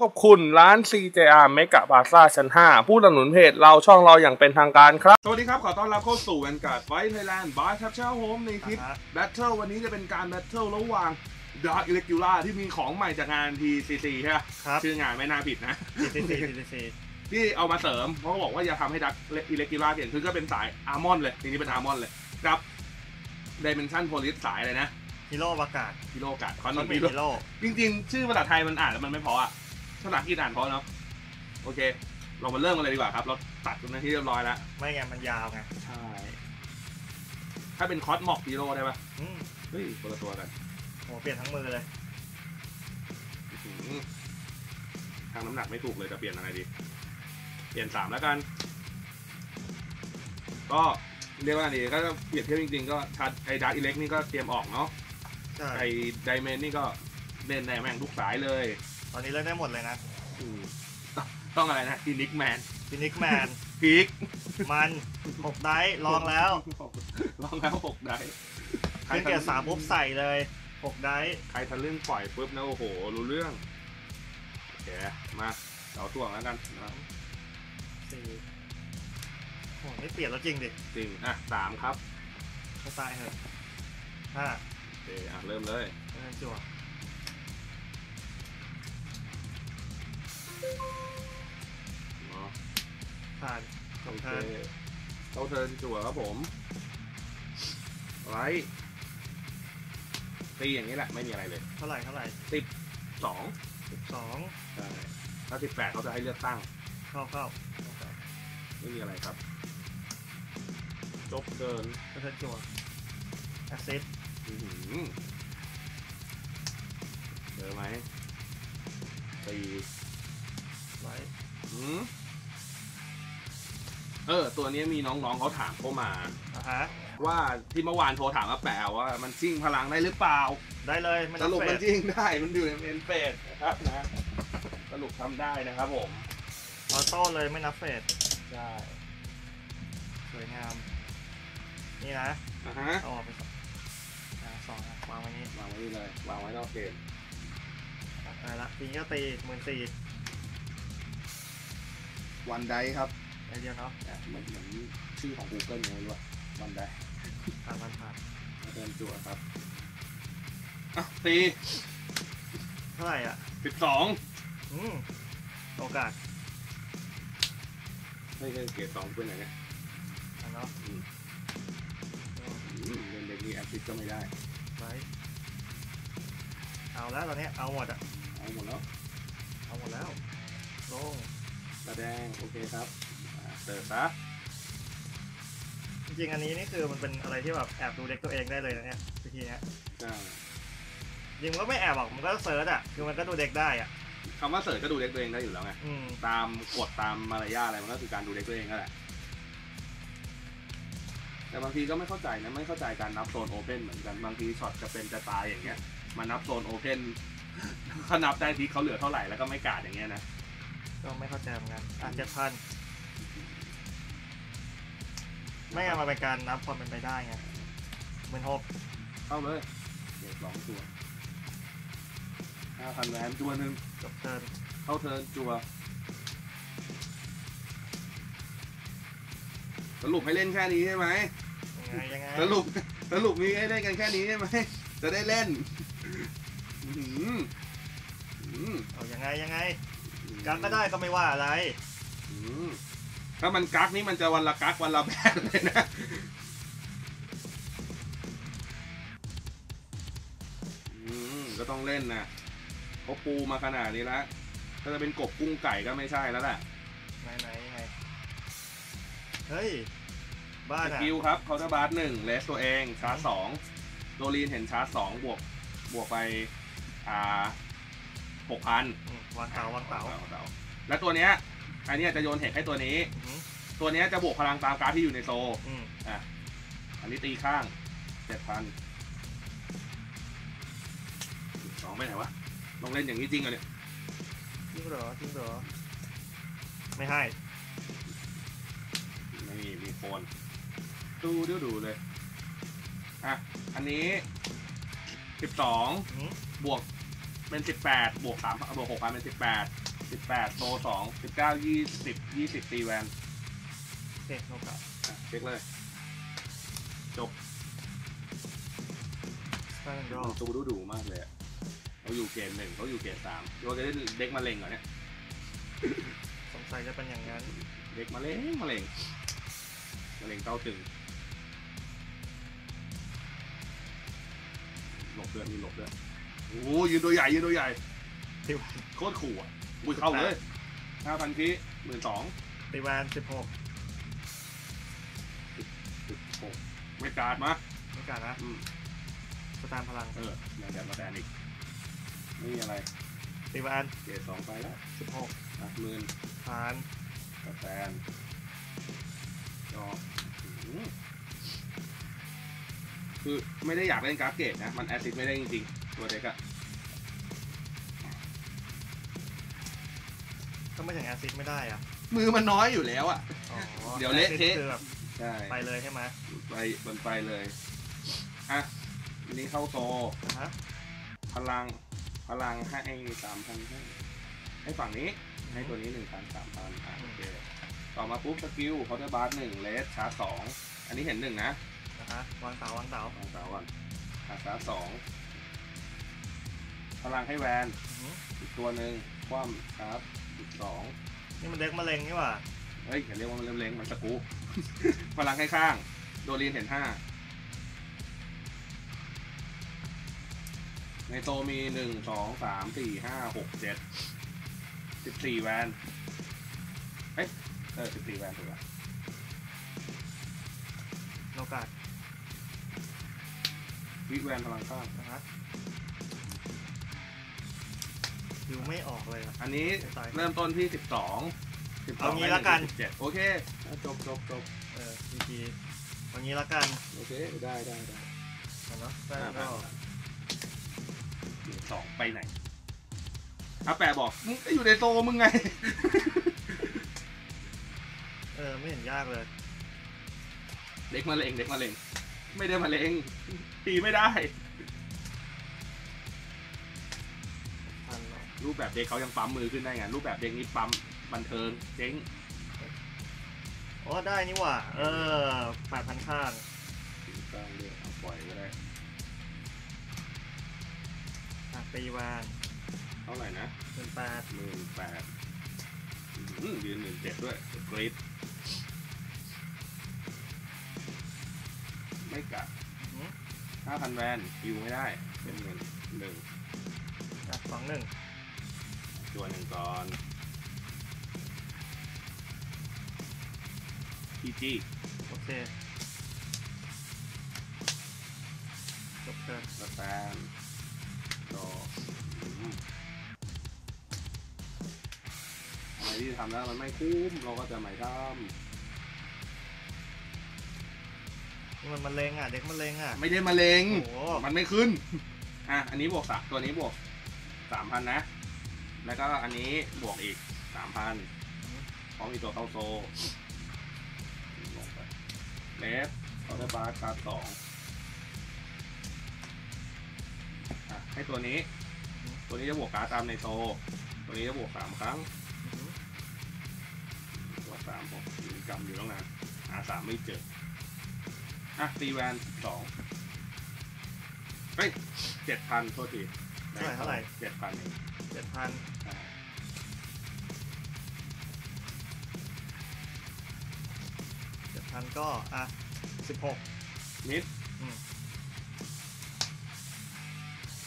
ขอบคุณร้าน CJR เมกะบาซ่าชั้น 5 ผู้สนับสนุนเพจเราช่องเราอย่างเป็นทางการครับ สวัสดีครับ ขอต้อนรับเข้าสู่แวนการ์ดไฟไทยแลนด์บายทับเช้าโฮมในคลิปอ่าฮะแบทเทิลวันนี้จะเป็นการแบทเทิลระหว่างดาร์ e อิเล็ก u ล่าที่มีของใหม่จากงาน TCC ใช่ไหมครับชื่องานไม่น่าผิดนะ CCC CCC ที่เอามาเสริมเพราะเขาบอกว่าจะทำให้ดักอิเล็ก u ล่าเด่นขึ้นก็เป็นสายอาร์มอนเลยทีนี้เป็นอาร์มอนเลยครับดิเมนชันโพลิสสายเลยนะฮีโร่อากาศฮิโรกัดคอนเขานมีฮิโรฮีโร่จริงๆ ชื่อภาษาไทยมันอ่านแล้วมันไม่เพออะ ภาษาอังกฤษอ่านเพอเนาะโอเค เรามาเริ่มกันเลยดีกว่าครับ เราตัดตรงนั้นที่เรียบร้อยแล้ว ไม่ไงมันยาวไงใช่ ถ้าเป็นคอสมอกฮีโร่ได้ปะอืมเฮ้ยคนละตัวกันโหเปลี่ยนทั้งมือเลย อื้อหือทางน้ำหนักไม่ถูกเลยจะเปลี่ยนอะไรดี เปลี่ยนสามแล้วกัน ก็เรียกว่าไงดีก็เปรียบเทียบจริงๆ ก็ชัดไอ้ดาร์อิเล็กนี่ก็เตรียมออกเนาะ ใช่ ไอ้ไดเมนนี่ก็เล่นในแม่งทุกสายเลย ตอนนี้เล่นได้หมดเลยนะอืมต้องอะไรนะอินิกแมนฟินิกแมนพีกมันหกได้ลองแล้ว ลองแล้วหกได้ขึ้นเกียร์สามปุ๊บใส่เลยหกได้ใครทะลึ่งปล่อยปุ๊บนะโอ้โห รู้เรื่องโอเคมาเสาถ่วงแล้วกันนะครับสี่โหไม่เปลี่ยนแล้วจริงดิจริงอะสามครับก็ตายเหอะห้าโอเคอะเริ่มเลยเล่นจั่ว เนาะผ่านจโอบเคเทิร์นเข้าเทิร์นจั่วครับผมไรตีอย่างนี้แหละไม่มีอะไรเลยเท่าไหร่เท่าไหร่สองสิบสองใช่ถ้าสิบแปดเขาจะให้เลือกตั้ง เข้าเข้าไม่มีอะไรครับ จบเกินก็เทิร์นจั่วแอสซิสอื้อหือเจอไหมตีไว้หืมเออ ตัวนี้มีน้องๆเขาถามเข้ามา อะฮะ ว่าที่เมื่อวานโทรถามว่าแปลว่ามันจิ้งพลังได้หรือเปล่าได้เลยไม่สต้องรุปเฟมันดจิ้งได้มันอยู่ในเมนเฟสนะครับนะสรุปทำได้นะครับผมออโต้เลยไม่นับเฟดใช่สวยงาม นี่นะอะฮะเอาออกไปสองอ่าสองอะวางไว้นี้วางไว้นี่เลยวางไว้นอกเกมได้ละปีนี้ก็ตีหมื่นสี่ วันไดครับไอเดียวเนาะอะเหมือนเหมือนชื่อของ Google ไงรู้ป่ะวันไดผ่านผ่านผ่านมาเติมจั่วครับ อะตีเท่าไหร่อะสิบสองอืมโอกาสไม่ใช่เกรดสองเป็นไหนเนี่ยอะเนาะอืมเล่นเด็กนี้แอสซิสก็ไม่ได้ไว้เอาแล้วตอนเนี้ยเอาหมดอะเอาหมดแล้วเอาหมดแล้วลง แสดงโอเคครับอ่าเสิร์ฟซะจริงๆอันนี้นี่คือมันเป็นอะไรที่แบบแอบดูเด็กตัวเองได้เลยนะเนี่ยวิธีเนี้ยใช่จริงมันก็ไม่แอบหรอกมันก็เซิร์ชอะคือมันก็ดูเด็กได้อะ คำว่าเสิร์ฟก็ดูเด็กตัวเองได้อยู่แล้วไง อืมตามกฎตามมารยาทอะไรมันก็คือการดูเด็กตัวเองนั่นแหละแต่บางทีก็ไม่เข้าใจนะไม่เข้าใจการนับโซนโอเพนเหมือนกันบางทีช็อตจะเป็นจะตายอย่างเงี้ยมานับโซนโอเพนเขานับได้ทีเขาเหลือเท่าไหร่แล้วก็ไม่กาดอย่างเงี้ยนะ ก็ไม่เข้าใจเหมือนกันอะเจ็ดพันไม่เอามาเป็นการนับความเป็นไปได้ไงหมื่นหกเข้าเลยเด็กสองตัวห้าพันแหวนตัวหนึ่งจบเทิร์นเข้าเทิร์นจัว สรุปให้เล่นแค่นี้ใช่ไหมยังไงยังไงสรุปสรุปมีให้เล่นกันแค่นี้ใช่ไหมจะได้เล่น อื้อหืออื้อเอายังไงยังไงหือ กักก็ได้ก็ไม่ว่าอะไร อื้อถ้ามันกักนี่มันจะวันละกักวันละแบนเลยนะ อืมก็ต้องเล่นนะเขาปูมาขนาดนี้แล้วถ้าจะเป็นกบกุ้งไก่ก็ไม่ใช่แล้วแหละไหนไหนยังไงเฮ้ย บ้าสนอะกิลครับเคาน์เตอร์บาร์หนึ่งเลสตัวเองชาร์จสองโดลีนเห็นชาร์จสองบวกบวกไป อ่า หกพันอืมวางเตาวางเตาแล้วตัวเนี้ยอันเนี้ยจะโยนเห็ดให้ตัวนี้อือหือตัวเนี้ยจะบวกพลังตามการ์ดที่อยู่ในโซอืมอะอันนี้ตีข้างเจ็ดพันสองไปไหนวะลองเล่นอย่างนี้จริงเหรอเนี่ยจริงเหรอจริงเหรอไม่ให้ไม่มีมีโฟนดูดูดูเลยอะอันนี้สิบสองอืมบวก เป็นสิบแปดบวกสามบวกหกพันเป็นสิบแปดสิบแปดโตสองสิบเก้ายี่สิบยี่สิบตีแวนโอเคโนกาอะเช็คเลยจบสแตนดอดูดูดูมากเลยอะเขาอยู่เกมหนึ่งเขาอยู่เกมสามโยจะได้เด็กมะเร็งเหรอเนี่ยสงสัยจะเป็นอย่างนั้นเด็กมะเร็งมะเร็งมะเร็งเต้าตึงหลบเดือนมีหลบเดือน โอ้โหยืนตัวใหญ่ยืนตัวใหญ่ตีแวนโคตรขู่อะอุ้ยเข้าเลยห้าพันคีหมื่นสองตีแวนสิบหกสิบหกไม่การ์ดมาไม่การนะอืมสแตนพลัง เออยังแต่มาแตนอีกไม่มีอะไรตีแวนเกรดสองไปแล้วสิบหกอะหมื่นผ่านกระแตนจอหือคือไม่ได้อยากเล่นกราฟเกตนะ มันแอสซิสไม่ได้จริงๆ ตัวเด็กอะก็ไม่ถึงแอซิดไม่ได้อะมือมันน้อยอยู่แล้วอะ อ๋อเดี๋ยวเละเทะแอซิดคือแบบใช่ไปเลยใช่ไหมไปบนไปเลยอะอันนี้เข้าโซอะฮะพลังพลังให้สามพันให้ให้ฝั่งนี้ ให้ตัวนี้หนึ่งพันสามพันอะโอเคต่อมาปุ๊บสกิลคอร์เตอร์บาร์หนึ่งเลสชาร์จสองอันนี้เห็นหนึ่งนะ อะฮะวางเสาวางเสาสองสาวก่อนอาสาสอง พลังให้แวนอื้อหืออีกตัวหนึ่งคว่ำครับอีกสองนี่มันเด็กมะเร็งนี่หว่าเฮ้ยอย่าเรียกว่ามันเล็งๆมันสกรูพลังให้ข้าง โดรีนเห็นห้าในโตมีหนึ่งสองสามสี่ห้าหกเจ็ดสิบสี่แวนเอ้ยเออสิบสี่แวนถูกละโนกาดวิแวนพลังข้างนะฮะ ดูไม่ออกเลยอะ อันนี้ตายเริ่มต้นที่สิบสองสิบสอเอางงี้ละกันสิบเจ็ดโอเคอะจบจบจบเออพีพีเอางี้ละกันโอเค ได้ได้ได้เอาเนาะแล้อ่าวก็สองไปไหนอาแปะบอกมึงก็อยู่ในโซมึงไง เออไม่เห็นยากเลย เด็กมาเลงเด็กมาเลงไม่ได้มาเลงตีไม่ได้ แบบเด็กเขายังปั๊มมือขึ้นได้ไงรูปแบบเด็กนี้ปั๊มบันเทิงเจ๊งอ๋อได้นี่หว่า เออแปดพันข้างกลางเรียเอาปล่อยก็ได้อะตีแวนเท่าไหร่นะเป็นแปดหมื่นแปดยืนหมื่นเจ็ดด้วยกรีดไม่กัดอื้อหือห้าพันแวนคิวไม่ได้ เป็นหนึ่งหนึ่งอะสองหนึ่ง ตัวหนึ่งก่อนพีจีโอเคจบเทิร์นสแตนก็อืมอะไรที่ทำแล้วมันไม่คุ้ม เราก็จะไม่ทนี่มันมะเร็งอะ เด็กมะเร็งอะำไม่ได้มาเลงโอ้โห มันไม่ขึ้น อะ อันนี้บวกสามตัวนี้บวกสามพันนะ แล้วก็อันนี้บวกอีกสามพันพร้อมอีกตัวเข้าโซลงไปเลฟเขาได้บาร์การ์ดสองอะให้ตัวนี้ ตัวนี้จะบวกการ์ดตามในโซ ตัวนี้จะบวกสามครั้งอื้อหือบวกสามผมยืนกำอยู่ตั้งนานหาสามไม่เจอ อะตีแวนสองเฮ้ยเจ็ดพันโทษทีเท่าไหร่เท่าไหร่เจ็ดพันเองเจ็ดพันอ่าเจ็ดพันก็ อะสิบหกมิดอืม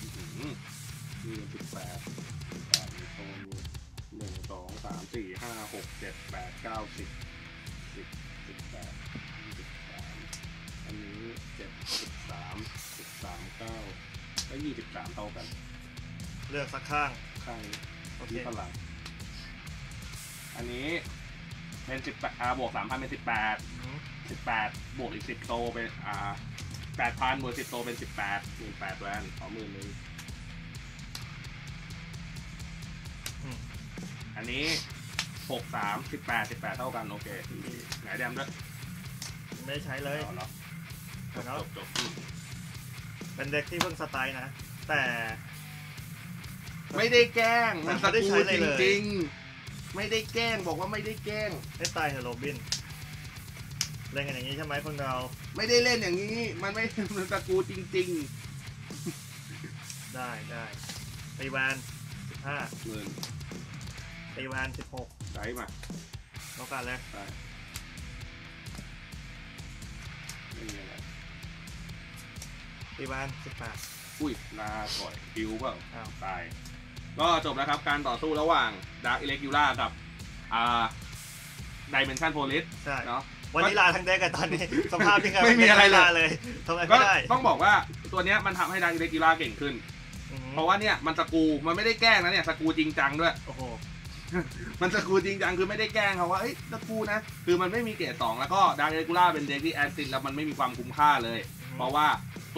อื้อหือมีสิบแปดสิบแปดมีโซนมีหนึ่งสองสามสี่ห้าหกเจ็ดแปดเก้าสิบสิบสิบแปดยี่สิบสามอันนี้เจ็ดสิบสามสิบสามเก้าก็ยี่สิบสามเท่ากัน เลือกสักข้าง ข้างนี้โอเคที่พลังอันนี้เป็นสิบแปดอ่าบวกสามพันเป็นสิบแปดอื้อหือสิบแปดบวกอีกสิบโตเป็นอ่าแปดพันบวกสิบโตเป็นสิบแปดหมื่นแปดแวนขอหมื่นหนึ่งอืมอันนี้หกสามสิบแปดสิบแปดเท่ากันโอเคไหนแดมด้วยไม่ได้ใช้เลยเอาเหรอจบเอาจบจบอืมเป็นเด็กที่เพิ่งสไตล์นะ แต่ ไม่ได้แกล้งมันมันสไม่ได้กรูใช้อะไรจเลยริงๆไม่ได้แกล้งบอกว่าไม่ได้แกล้งไม่ตายเถอะโรบิน เล่นกันอย่างนี้ใช่ไหมพวกเรา ไม่ได้เล่นอย่างนี้ มันไม่มันสกรูจริงได้ได้ตีแวนสิบห้าๆหมื่นตีแวนสิบหกใช้มาแล้วกันเลยใช่ไม่มีอะไรตีแวนสิบแปดอุ้ยลาก่อยคิวเปล่าอ้าวตาย ก็จบแล้วครับการต่อสู้ระหว่างดาร์ e อิเล็ก u ูล่ากับอ่าดิเมนชันโพลิสใช่เนาะวันนี้ลาทั้งเด็กกันตอนนี้ สภาพที่เคยไม่มีอะไรเลยาเลยทำไมก็ไม่ได้ต้องบอกว่าตัวเนี้ยมันทำให้ดาร์ e อิเล็ก u ูล่าเก่งขึ้นอือหือเพราะว่าเนี่ยมันสกรูมันไม่ได้แกล้งนะเนี่ยสกรูจริงจังด้วยโอ้โหมันสกรูจริงจังคือไม่ได้แกล้งเขาว่าเอ้ยสกรูนะ คือมันไม่มีเกรดสองแล้วก็ดาร์ e อิเล็ก u ูล่าเป็นเด็กที่แอซิดแล้วมันไม่มีความคุ้มค่าเลย เพราะว่า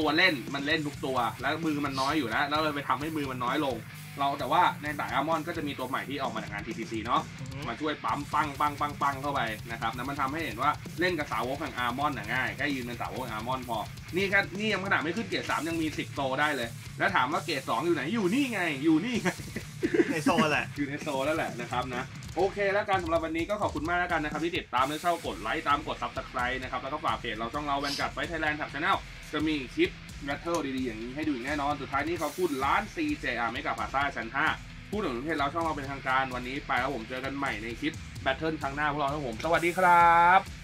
ตัวเล่นมันเล่นทุกตัว แล้วมือมันน้อยอยู่แล้วแล้วเลยไปทำให้มือมันน้อยลง เราแต่ว่าในสายอาร์มอนก็จะมีตัวใหม่ที่ออกมาจากงาน TTC เนาะอือหือมาช่วยปั๊มปังปังปังปังเข้าไปนะครับแล้วมันทำให้เห็นว่าเล่นกับสาวกแห่งอาร์มอนน่ะง่ายแค่ยืนเป็นสาวกแห่งอาร์มอนพอ นี่แค่นี่ยังขนาดไม่ขึ้นเกรดสามยังมีสิบโตได้เลย แล้วถามว่าเกรดสองอยู่ไหนอยู่นี่ไงอยู่นี่ไงในโซนแหละอยู่ในโซนแล้วแหละนะครับนะโอเค แล้วกันสำหรับวันนี้ก็ขอบคุณมากแล้วกันนะครับที่ติดตามและเช่ากดไลค์ตามกดซับสไครต์นะครับแล้วก็ฝากเพจเราช่องเราแวนกัดไฟไทยแลนด์ทับชาแนล จะมีคลิปแบทเทิลดีๆ อย่างนี้ให้ดูอีกแน่นอน สุดท้ายนี้เขาพูดร้าน CJR ไม่กับพาซ่าชั้น 5 พูดถึงประเทศเราช่องเราเป็นทางการวันนี้ไปแล้วผมเจอกันใหม่ในคลิปแบทเทิลครั้งหน้าพวกเราทั้งผม สวัสดีครับ